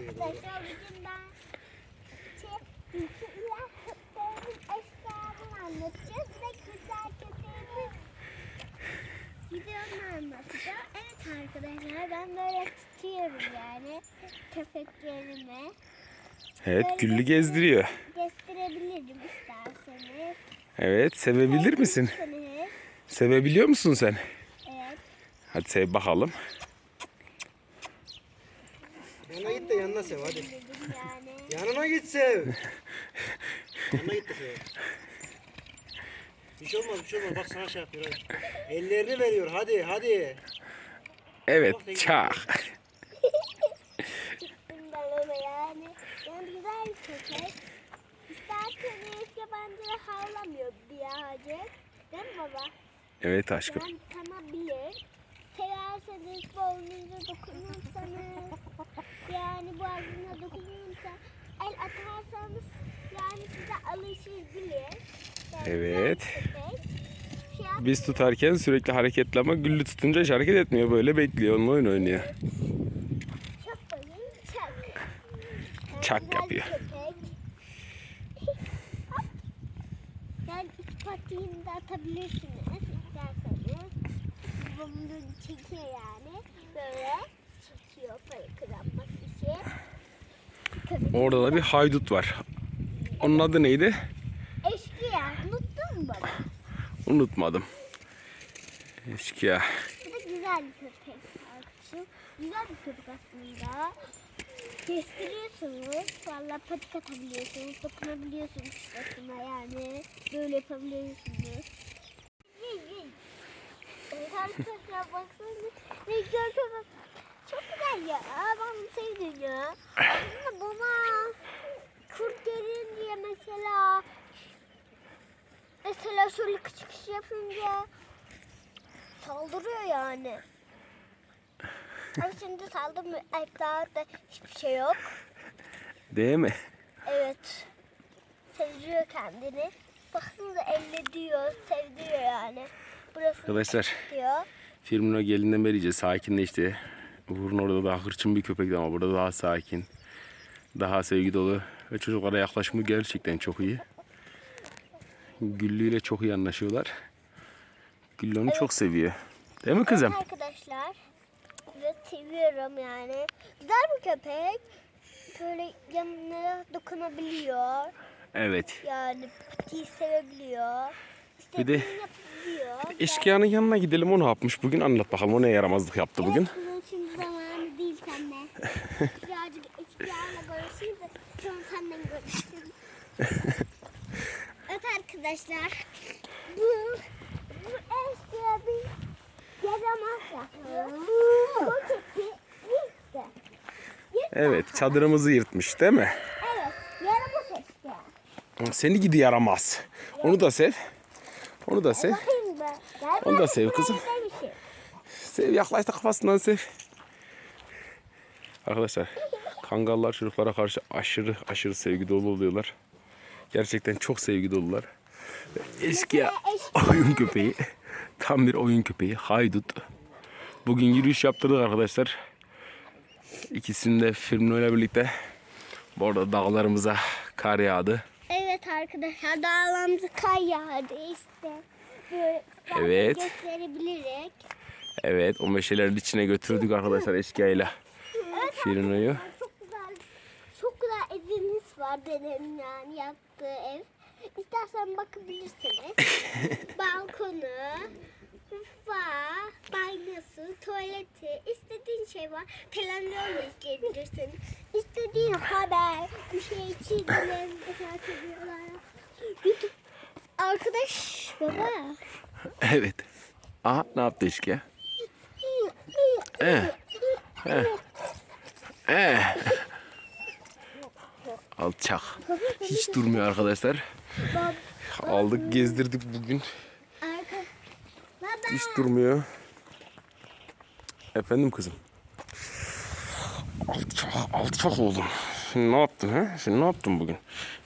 Arkadaşlar bugün ben Hülya köpeğimin eşyalarını anlatacağız ve güzel köpeğimin videonu anlatacağım. Evet arkadaşlar ben böyle tutuyorum yani köpeklerimi. Evet Güllü gezdiriyor. Gösterebilirim isterseniz. Evet sevebilir misin? Sevebiliyor musun sen? Evet. Hadi sev bakalım. Yanına git de yanına sev hadi. Dedim yani. Yanına git sev. yanına git de sev. Bir şey olmaz bir şey olmaz bak sana şey yapıyor hadi. Ellerini veriyor hadi hadi. Evet çak. Çıktım ben ona yani. Güzel bir köpek. İsterseniz yabancı havlamıyor birazcık. Değil mi baba? Evet aşkım. Yani tanabilir. Severseniz boynunuza dokunursanız yani boğazına dokunursa atarsanız yani size alışır. Yani Evet. Şey yap- Biz tutarken sürekli hareketli ama Güllü tutunca hiç hareket etmiyor. Böyle bekliyor. Onunla oyun oynuyor. Çak bakayım çak. Yani Çak güzel bir yapıyor. köpek. yani iki patiğini de atabilirsiniz isterseniz. Bunu çekiyor yani. Böyle çekiyor için. Köpek Orada da bir haydut var. Onun adı neydi? eşkıya. Unuttun mu baba? Unutmadım. Eşkıya. Bu da güzel bir köpek arkadaşım. Güzel bir köpek aslında. Kestiriyorsunuz. Valla patik atabiliyorsunuz. Dokunabiliyorsunuz şurasına yani. Böyle yapabiliyorsunuz. Arkadaşlar baksanıza. Ne güzel köpek. Güzel ya. Ben bunu sevdim ya. Aslında bana kurt gelince mesela mesela şöyle küçük kış yapınca saldırıyor yani. Ama şimdi saldırmıyor. Etrafta hiçbir şey yok. Değil mi? Evet. Sevdiriyor kendini. Baksanıza elle diyor, sevdiriyor yani. Burası Arkadaşlar diyor. Firmino gelinden beri iyice sakinleşti. Uğur'un orada daha hırçın bir köpekti ama burada daha sakin. Daha sevgi dolu. Ve çocuklara yaklaşımı gerçekten çok iyi. Güllü ile çok iyi anlaşıyorlar. Güllü onu çok seviyor. Değil mi kızım? Evet arkadaşlar. Evet seviyorum yani. Güzel bir köpek. Böyle yanına dokunabiliyor. Evet. Yani patiyi sevebiliyor. Bir de yapabiliyor. Eşkıyanın yanına gidelim o ne yapmış bugün anlat bakalım o ne yaramazlık yaptı bugün. Evet, bunun şimdi zamanı değil seninle. Birazcık eşkıyayla görüşürüz de sonra senden görüşürüz. evet arkadaşlar. Bu, bu eşkıya bir yaramaz yapıyor. Bu köpeği işte. Evet çadırımızı yırtmış değil mi? Evet yaramaz eşkıya. Seni gidi yaramaz. Onu da sev. Onu da sev. Onu da sev kızım. Sev yaklaş da kafasından sev. Arkadaşlar kangallar çocuklara karşı aşırı aşırı sevgi dolu oluyorlar. Gerçekten çok sevgi dolular. Eski oyun köpeği. Tam bir oyun köpeği. Haydut. Bugün yürüyüş yaptırdık arkadaşlar. İkisini de Firmino ile birlikte. Bu arada dağlarımıza kar yağdı. Evet arkadaşlar dağlarımızı kar yağdı işte. Böyle Evet. gösterebilirik. Evet o meşelerin içine götürdük arkadaşlar eşkıyayla. Evet arkadaşlar, Çok güzel, çok güzel evimiz var benim yani yaptığı ev. İstersen bakabilirsiniz. Balkonu, mutfağı, banyosu, tuvaleti, istediğin şey var. Televizyonla izleyebilirsin. İstediğin haber, bir şey çizgilerini takip ediyorlar. YouTube. Arkadaş baba. Evet. Aha ne yaptı eşkıya? Eh. Eh. Eh. Alçak. Hiç durmuyor arkadaşlar. Aldık gezdirdik bugün. Hiç durmuyor. Efendim kızım. Alçak, alçak oğlum. Şimdi ne yaptın ha? Şimdi ne yaptın bugün?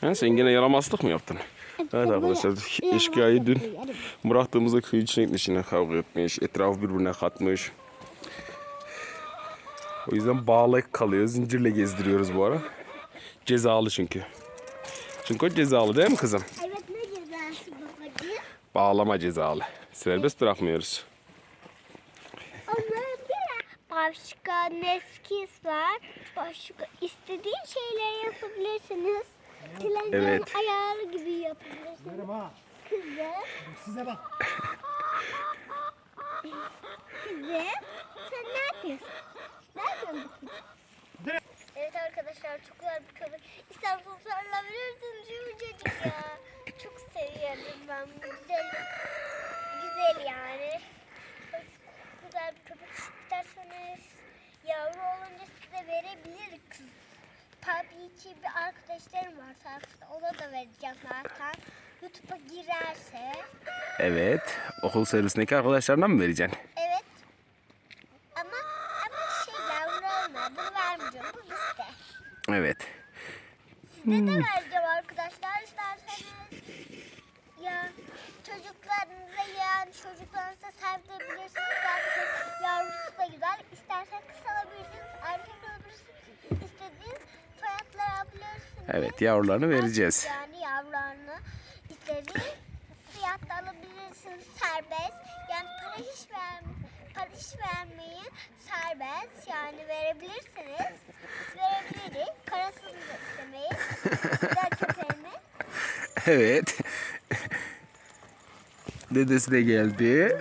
Ha, sen gene yaramazlık mı yaptın? Evet arkadaşlar eşkıyayı dün bıraktığımızda köyün içine gitmiş yine kavga etmiş. Etrafı birbirine katmış. O yüzden bağlı kalıyor. Zincirle gezdiriyoruz bu ara. Cezalı çünkü. Çünkü o cezalı değil mi kızım? Evet ne cezası babacığım? Bağlama cezalı. Serbest bırakmıyoruz. Ama bir başka neskis var. Başka istediğin şeyleri yapabilirsiniz. Dilencinin Evet. ayarı gibi yapabilirsiniz. Kızım, Size bak. kızım sen ne yapıyorsun? Evet arkadaşlar çok güzel bir köpek. İsterseniz sarılabilirsiniz yumuşacık ya. çok seviyorum ben. Güzel, güzel yani. Çok güzel bir köpek. İsterseniz yavru olunca size verebilir kız. Tabii ki bir arkadaşlarım var tarafta. Ona da vereceğim zaten. YouTube'a girerse. Evet. Okul servisindeki arkadaşlarına mı vereceksin? Evet. Ama ama şey yavru olmuyor. Bunu vermeyeceğim. Bu bizde. Evet. Size de vereceğim arkadaşlar. İsterseniz ya çocuklarınıza yani çocuklarınıza sevdirebilirsiniz. Zaten yavrusu da güzel. İstersen kısalabilirsiniz. Erkek alabilirsiniz. İstediğiniz fiyatlar alabilirsiniz. Evet yavrularını vereceğiz. Yani yavrularını istediğiniz fiyatta alabilirsiniz. Serbest. Yani para hiç ver para hiç vermeyin. Serbest. Yani verebilirsiniz. Verebiliriz. Parasını da istemeyiz. Güzel köpeğini. Evet. Dedesi de geldi.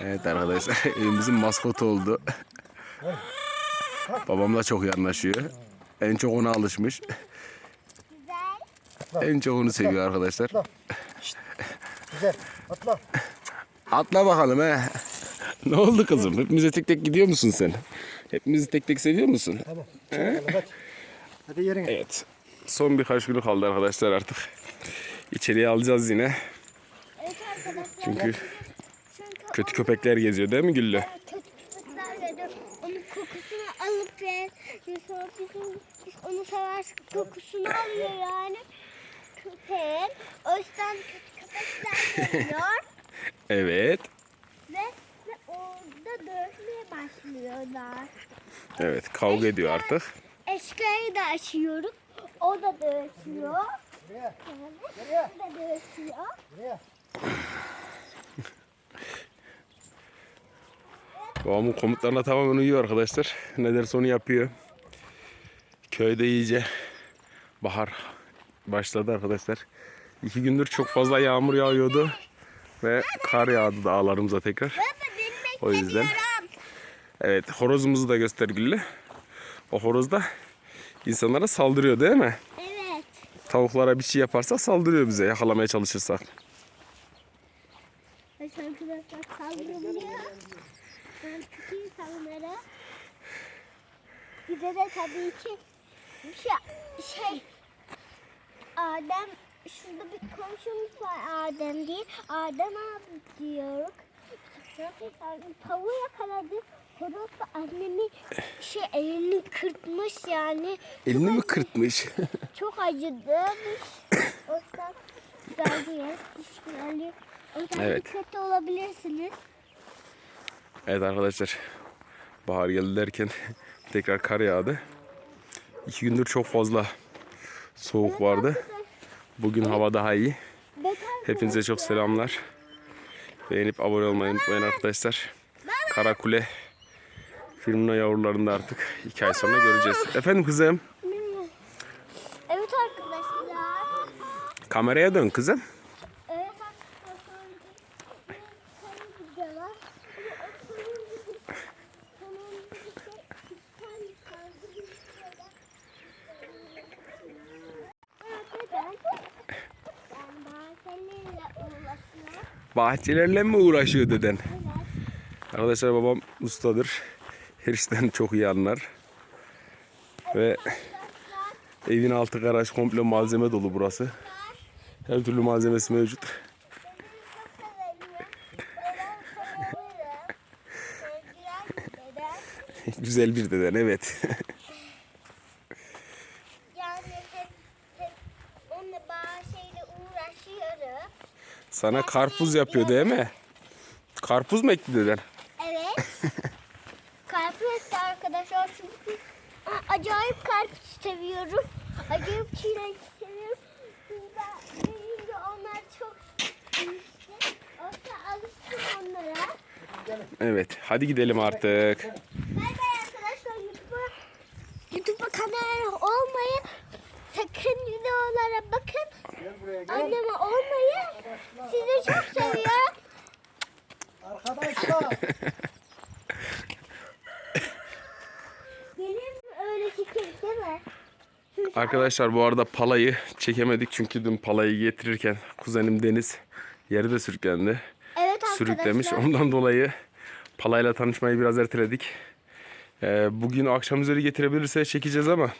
Evet arkadaşlar evimizin maskotu oldu. Babamla çok iyi anlaşıyor. En çok ona alışmış. Güzel. En çok onu seviyor arkadaşlar. Güzel. Atla. Atla bakalım he. Ne oldu kızım? Hepimize tek tek gidiyor musun sen? Hepimizi tek tek seviyor musun? Tamam. Hadi. Hadi yerine. Evet. Son birkaç günü kaldı arkadaşlar artık. İçeriye alacağız yine. Evet arkadaşlar. Çünkü Çünkü kötü onu- köpekler geziyor değil mi Güllü? kötü köpekler geliyor. Onun kokusunu alıp ver. Sonra bizim biz onu seversek kokusunu alıyor yani. Köpeğin. O yüzden kötü köpekler geliyor. Evet. Dövmeye başlıyorlar. Evet kavga ediyor artık. Eşkıyı da açıyorum. O da dövüşüyor. Buraya. Yani o da dövüşüyor. Buraya. Babamın komutlarına tamamen uyuyor arkadaşlar. Ne derse onu yapıyor. Köyde iyice bahar başladı arkadaşlar. İki gündür çok fazla yağmur yağıyordu. Ve kar yağdı dağlarımıza tekrar. O yüzden. Evet horozumuzu da göster Güllü. O horoz da insanlara saldırıyor değil mi? Evet. Tavuklara bir şey yaparsa saldırıyor bize yakalamaya çalışırsak. Arkadaşlar saldırılıyor. Ben kötü insanlara. Bize de tabii ki şey, şey Adem şurada bir komşumuz var Adem diye. Adem abi diyoruz. Tavuğu yakaladı. Horoz da annemi şey elini kırpmış yani. Elini mi kırpmış? Çok acıdımış. o yüzden yer. Yani, o yüzden Evet. dikkatli olabilirsiniz. Evet arkadaşlar. Bahar geldi derken tekrar kar yağdı. İki gündür çok fazla soğuk vardı. Bugün hava daha iyi. Hepinize çok selamlar. Beğenip abone olmayı unutmayın arkadaşlar. Karakule filminin yavrularını da artık iki ay sonra göreceğiz. Efendim kızım. Evet arkadaşlar. Kameraya dön kızım. Evet arkadaşlar. Bir tane video var. Ama o sonuncu bir- sonuncu bir şey. Bir tane kaldı bir şeyler. Evet, neden? Ben bahçeleriyle uğraşıyorum. Bahçelerle mi uğraşıyor deden? Arkadaşlar babam ustadır. Her işten çok iyi anlar. Ve evin altı garaj komple malzeme dolu burası. Her türlü malzemesi mevcut. Güzel bir deden evet. Sana karpuz yapıyor değil mi? Karpuz mu ekti deden? Evet. karpuz etti arkadaşlar çünkü acayip karpuz seviyorum. Acayip çilek seviyorum. Büyüyünce onlar çok işte. Olsa alıştım onlara. Evet. Hadi gidelim artık. Bay bay arkadaşlar YouTube'a YouTube'a kanal olmayı sakın videolara bakın. Gel buraya gel. Anneme olmayı sizi çok seviyorum. Arkadaşlar. Benim öyle fikir değil mi? Arkadaşlar bu arada palayı çekemedik çünkü dün palayı getirirken kuzenim Deniz yeri de sürüklendi. Evet arkadaşlar. Sürüklemiş. Ondan dolayı palayla tanışmayı biraz erteledik. Ee, bugün akşam üzeri getirebilirse çekeceğiz ama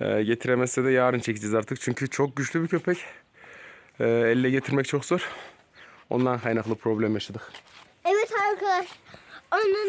e, getiremezse de yarın çekeceğiz artık. Çünkü çok güçlü bir köpek. Ee, elle getirmek çok zor. Ondan kaynaklı problem yaşadık. Evet arkadaşlar. Onun